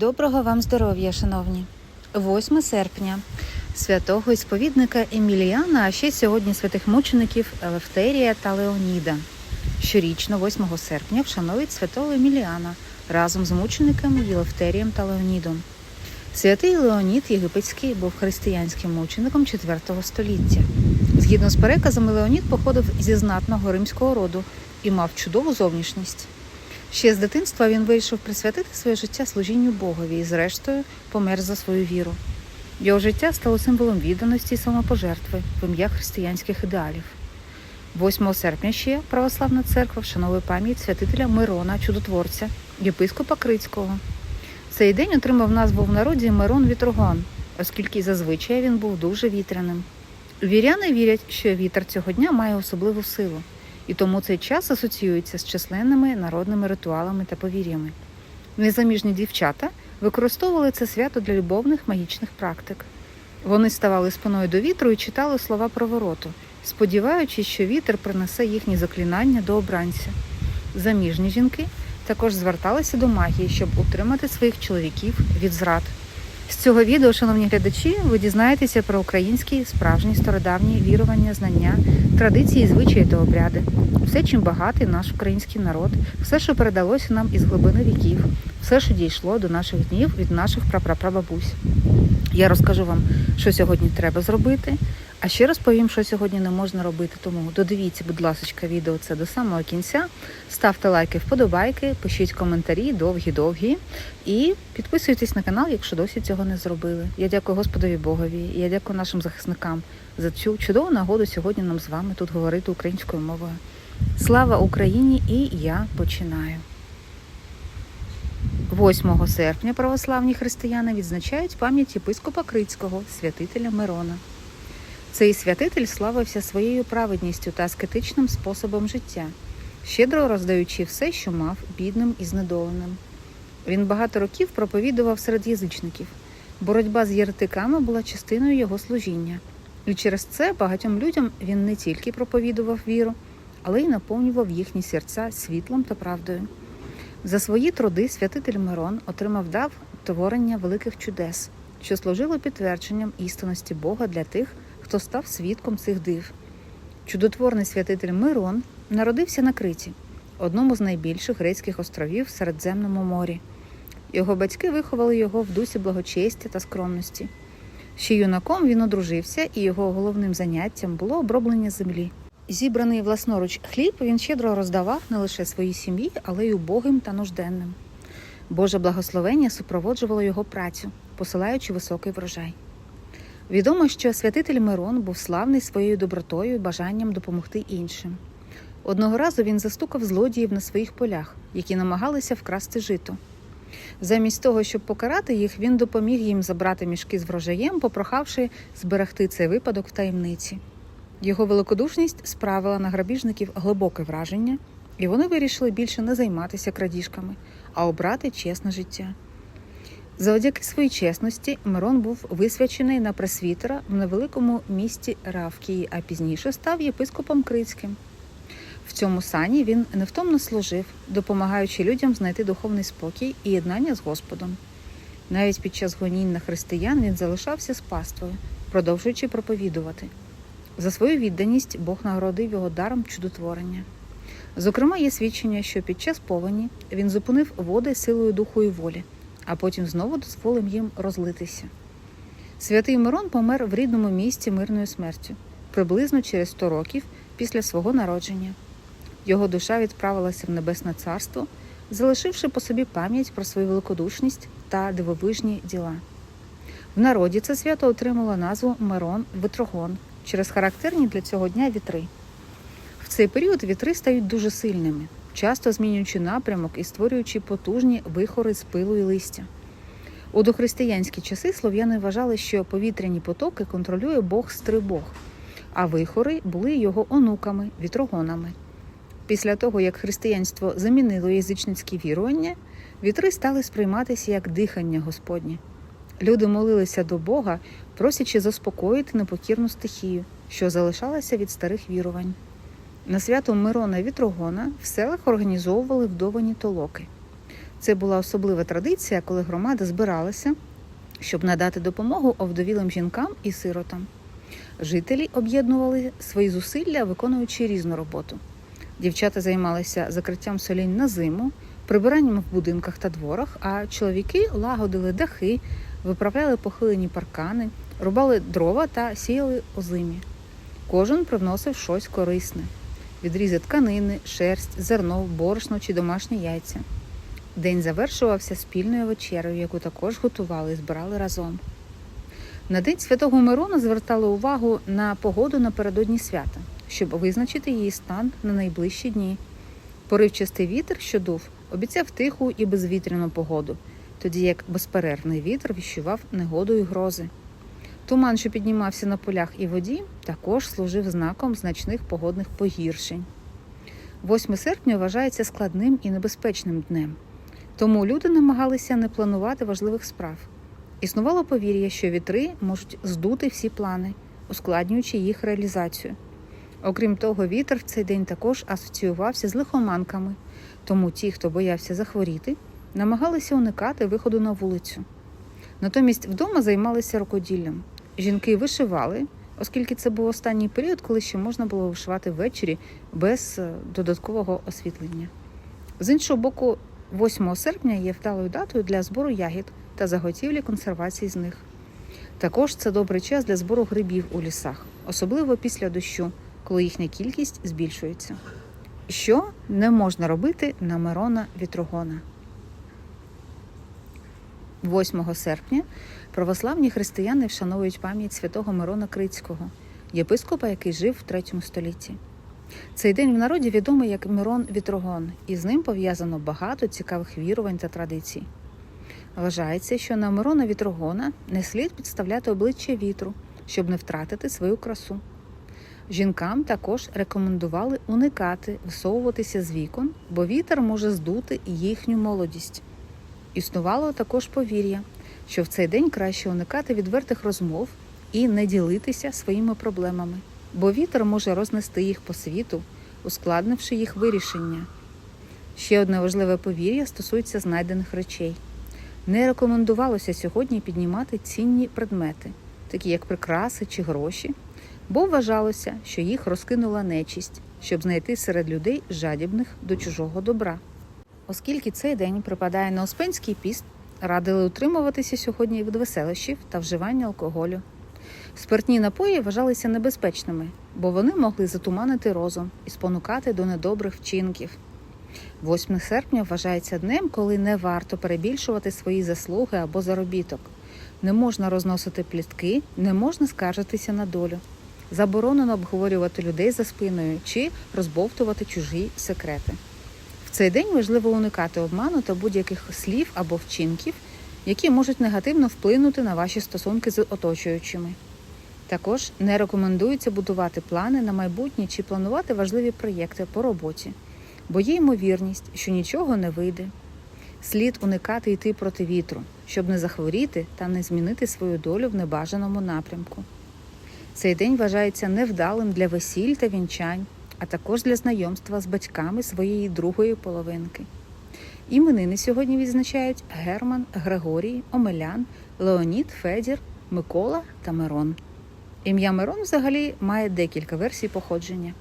Доброго вам здоров'я, шановні. 8 серпня святого і сповідника Еміліана, а ще сьогодні святих мучеників Елефтерія та Леоніда. Щорічно, 8 серпня, вшановують святого Еміліана разом з мучениками Єлефтерієм та Леонідом. Святий Леонід Єгипетський був християнським мучеником IV століття. Згідно з переказами, Леонід походив зі знатного римського роду і мав чудову зовнішність. Ще з дитинства він вирішив присвятити своє життя служінню Богові і, зрештою, помер за свою віру. Його життя стало символом відданості і самопожертви в ім'я християнських ідеалів. 8 серпня ще православна церква вшановує пам'ять святителя Мирона, чудотворця, єпископа Крицького. Цей день отримав назву в народі Мирон Вітрогон, оскільки зазвичай він був дуже вітряним. Віряни вірять, що вітер цього дня має особливу силу, і тому цей час асоціюється з численними народними ритуалами та повір'ями. Незаміжні дівчата використовували це свято для любовних магічних практик. Вони ставали спиною до вітру і читали слова провороту, сподіваючись, що вітер принесе їхні заклинання до обранця. Заміжні жінки також зверталися до магії, щоб утримати своїх чоловіків від зрад. З цього відео, шановні глядачі, ви дізнаєтеся про українські справжні стародавні вірування, знання, традиції, звичаї та обряди, все, чим багатий наш український народ, все, що передалося нам із глибини віків, все, що дійшло до наших днів від наших прапрапрабабусь. Я розкажу вам, що сьогодні треба зробити, а ще розповім, що сьогодні не можна робити. Тому додивіться, будь ласка, відео це до самого кінця. Ставте лайки, вподобайки, пишіть коментарі, довгі-довгі. І підписуйтесь на канал, якщо досі цього не зробили. Я дякую Господові Богові. Я дякую нашим захисникам за цю чудову нагоду сьогодні нам з вами тут говорити українською мовою. Слава Україні! І я починаю. 8 серпня православні християни відзначають пам'ять єпископа Крицького, святителя Мирона. Цей святитель славився своєю праведністю та аскетичним способом життя, щедро роздаючи все, що мав бідним і знедоленим. Він багато років проповідував серед язичників. Боротьба з єретиками була частиною його служіння, і через це багатьом людям він не тільки проповідував віру, але й наповнював їхні серця світлом та правдою. За свої труди святитель Мирон отримав дав творення великих чудес, що служило підтвердженням істинності Бога для тих, хто став свідком цих див. Чудотворний святитель Мирон народився на Криті, одному з найбільших грецьких островів в Середземному морі. Його батьки виховали його в дусі благочестя та скромності. Ще юнаком він одружився, і його головним заняттям було оброблення землі. Зібраний власноруч хліб він щедро роздавав не лише своїй сім'ї, але й убогим та нужденним. Боже благословення супроводжувало його працю, посилаючи високий врожай. Відомо, що святитель Мирон був славний своєю добротою і бажанням допомогти іншим. Одного разу він застукав злодіїв на своїх полях, які намагалися вкрасти жито. Замість того, щоб покарати їх, він допоміг їм забрати мішки з врожаєм, попрохавши зберегти цей випадок в таємниці. Його великодушність справила на грабіжників глибоке враження, і вони вирішили більше не займатися крадіжками, а обрати чесне життя. Завдяки своїй чесності Мирон був висвячений на пресвітера в невеликому місті Равкії, а пізніше став єпископом Крицьким. В цьому сані він невтомно служив, допомагаючи людям знайти духовний спокій і єднання з Господом. Навіть під час гонінь на християн він залишався з паствою, продовжуючи проповідувати. За свою відданість Бог нагородив його даром чудотворення. Зокрема, є свідчення, що під час повені він зупинив води силою духу і волі, а потім знову дозволив їм розлитися. Святий Мирон помер в рідному місті мирною смертю, приблизно через 100 років після свого народження. Його душа відправилася в Небесне Царство, залишивши по собі пам'ять про свою великодушність та дивовижні діла. В народі це свято отримало назву Мирон Витрогон через характерні для цього дня вітри. В цей період вітри стають дуже сильними, часто змінюючи напрямок і створюючи потужні вихори з пилу і листя. У дохристиянські часи слов'яни вважали, що повітряні потоки контролює Бог Стрибог, а вихори були його онуками, вітрогонами. Після того, як християнство замінило язичницькі вірування, вітри стали сприйматися як дихання Господнє. Люди молилися до Бога, просячи заспокоїти непокірну стихію, що залишалася від старих вірувань. На свято Мирона Вітрогона в селах організовували вдовані толоки. Це була особлива традиція, коли громада збиралася, щоб надати допомогу овдовілим жінкам і сиротам. Жителі об'єднували свої зусилля, виконуючи різну роботу. Дівчата займалися закриттям солінь на зиму, прибиранням в будинках та дворах, а чоловіки лагодили дахи, виправляли похилені паркани, рубали дрова та сіяли озимі. Кожен привносив щось корисне: відрізи тканини, шерсть, зерно, борошно чи домашні яйця. День завершувався спільною вечерею, яку також готували і збирали разом. На день святого Мирона звертали увагу на погоду напередодні свята, щоб визначити її стан на найближчі дні. Поривчастий вітер, що дув, обіцяв тиху і безвітряну погоду, тоді як безперервний вітер віщував негоду і грози. Туман, що піднімався на полях і воді, також служив знаком значних погодних погіршень. 8 серпня вважається складним і небезпечним днем, тому люди намагалися не планувати важливих справ. Існувало повір'я, що вітри можуть здути всі плани, ускладнюючи їх реалізацію. Окрім того, вітер в цей день також асоціювався з лихоманками, тому ті, хто боявся захворіти, намагалися уникати виходу на вулицю. Натомість вдома займалися рукоділлям. Жінки вишивали, оскільки це був останній період, коли ще можна було вишивати ввечері без е, додаткового освітлення. З іншого боку, 8 серпня є вдалою датою для збору ягід та заготівлі консервації з них. Також це добрий час для збору грибів у лісах, особливо після дощу, коли їхня кількість збільшується. Що не можна робити на Мирона Вітрогона? 8 серпня православні християни вшановують пам'ять святого Мирона Крицького, єпископа, який жив в 3 столітті. Цей день в народі відомий як Мирон Вітрогон, і з ним пов'язано багато цікавих вірувань та традицій. Вважається, що на Мирона Вітрогона не слід підставляти обличчя вітру, щоб не втратити свою красу. Жінкам також рекомендували уникати висовуватися з вікон, бо вітер може здути їхню молодість. Існувало також повір'я, що в цей день краще уникати відвертих розмов і не ділитися своїми проблемами, бо вітер може рознести їх по світу, ускладнивши їх вирішення. Ще одне важливе повір'я стосується знайдених речей. Не рекомендувалося сьогодні піднімати цінні предмети, такі як прикраси чи гроші, бо вважалося, що їх розкинула нечість, щоб знайти серед людей жадібних до чужого добра. Оскільки цей день припадає на Успенський піст, радили утримуватися сьогодні від веселощів та вживання алкоголю. Спиртні напої вважалися небезпечними, бо вони могли затуманити розум і спонукати до недобрих вчинків. 8 серпня вважається днем, коли не варто перебільшувати свої заслуги або заробіток. Не можна розносити плітки, не можна скаржитися на долю. Заборонено обговорювати людей за спиною чи розбовтувати чужі секрети. Цей день важливо уникати обману та будь-яких слів або вчинків, які можуть негативно вплинути на ваші стосунки з оточуючими. Також не рекомендується будувати плани на майбутнє чи планувати важливі проєкти по роботі, бо є ймовірність, що нічого не вийде. Слід уникати йти проти вітру, щоб не захворіти та не змінити свою долю в небажаному напрямку. Цей день вважається невдалим для весіль та вінчань, а також для знайомства з батьками своєї другої половинки. Іменини сьогодні відзначають Герман, Григорій, Омелян, Леонід, Федір, Микола та Мирон. Ім'я Мирон взагалі має декілька версій походження.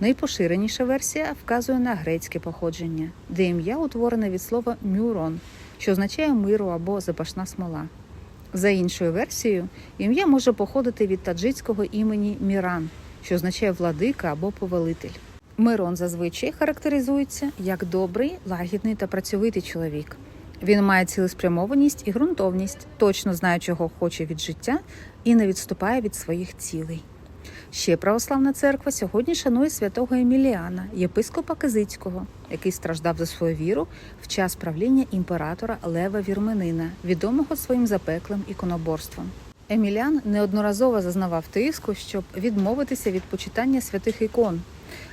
Найпоширеніша версія вказує на грецьке походження, де ім'я утворене від слова мюрон, що означає миру або запашна смола. За іншою версією, ім'я може походити від таджицького імені Міран, що означає владика або повелитель. Мирон зазвичай характеризується як добрий, лагідний та працьовитий чоловік. Він має цілеспрямованість і ґрунтовність, точно знає, чого хоче від життя, і не відступає від своїх цілей. Ще православна церква сьогодні шанує святого Еміліана, єпископа Кизицького, який страждав за свою віру в час правління імператора Лева Вірменина, відомого своїм запеклим іконоборством. Еміліан неодноразово зазнавав тиску, щоб відмовитися від почитання святих ікон,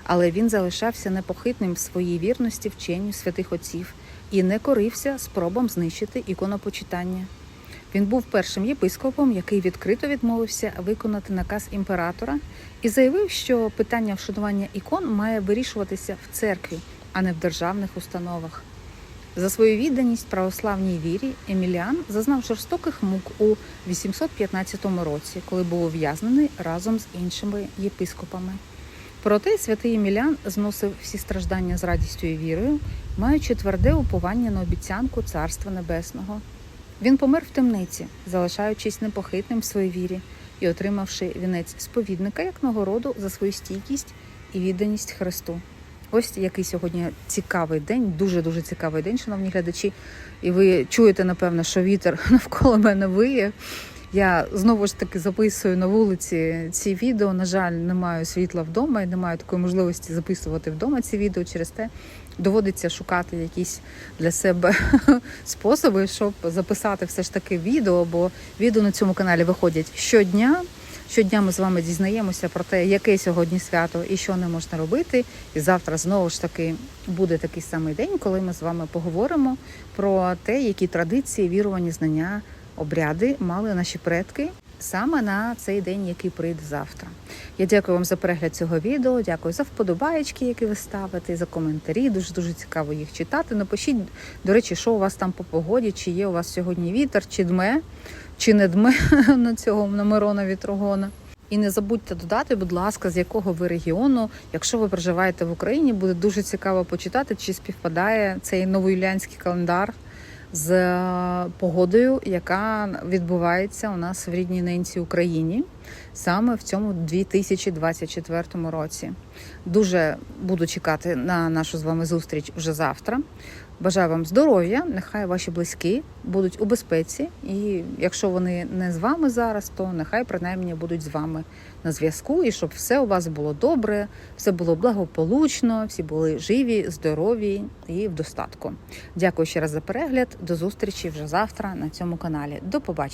але він залишався непохитним в своїй вірності вченню святих отців і не корився спробам знищити іконопочитання. Він був першим єпископом, який відкрито відмовився виконати наказ імператора і заявив, що питання вшанування ікон має вирішуватися в церкві, а не в державних установах. За свою відданість православній вірі Еміліан зазнав жорстоких мук у 815 році, коли був ув'язнений разом з іншими єпископами. Проте святий Емілян зносив всі страждання з радістю і вірою, маючи тверде уповання на обіцянку Царства Небесного. Він помер в темниці, залишаючись непохитним в своїй вірі і отримавши вінець сповідника як нагороду за свою стійкість і відданість Христу. Ось який сьогодні цікавий день, дуже дуже цікавий день, шановні глядачі. І ви чуєте, напевно, що вітер навколо мене виє. Я знову ж таки записую на вулиці ці відео. На жаль, не маю світла вдома і не маю такої можливості записувати вдома ці відео. Через те доводиться шукати якісь для себе способи, щоб записати все ж таки відео. Бо відео на цьому каналі виходять щодня. Щодня ми з вами дізнаємося про те, яке сьогодні свято і що не можна робити. І завтра знову ж таки буде такий самий день, коли ми з вами поговоримо про те, які традиції, вірування, знання, обряди мали наші предки саме на цей день, який прийде завтра. Я дякую вам за перегляд цього відео. Дякую за вподобаєчки, які ви ставите, за коментарі. Дуже дуже цікаво їх читати. Напишіть, до речі, що у вас там по погоді, чи є у вас сьогодні вітер, чи дме, чи не дме на цього на Мирона Вітрогона. І не забудьте додати, будь ласка, з якого ви регіону. Якщо ви проживаєте в Україні, буде дуже цікаво почитати, чи співпадає цей новоюліанський календар з е, погодою, яка відбувається у нас в рідній ненці Україні саме в цьому 2024 році. Дуже буду чекати на нашу з вами зустріч вже завтра. Бажаю вам здоров'я, нехай ваші близькі будуть у безпеці, і якщо вони не з вами зараз, то нехай принаймні будуть з вами на зв'язку, і щоб все у вас було добре, все було благополучно, всі були живі, здорові і в достатку. Дякую ще раз за перегляд. До зустрічі вже завтра на цьому каналі. До побачення.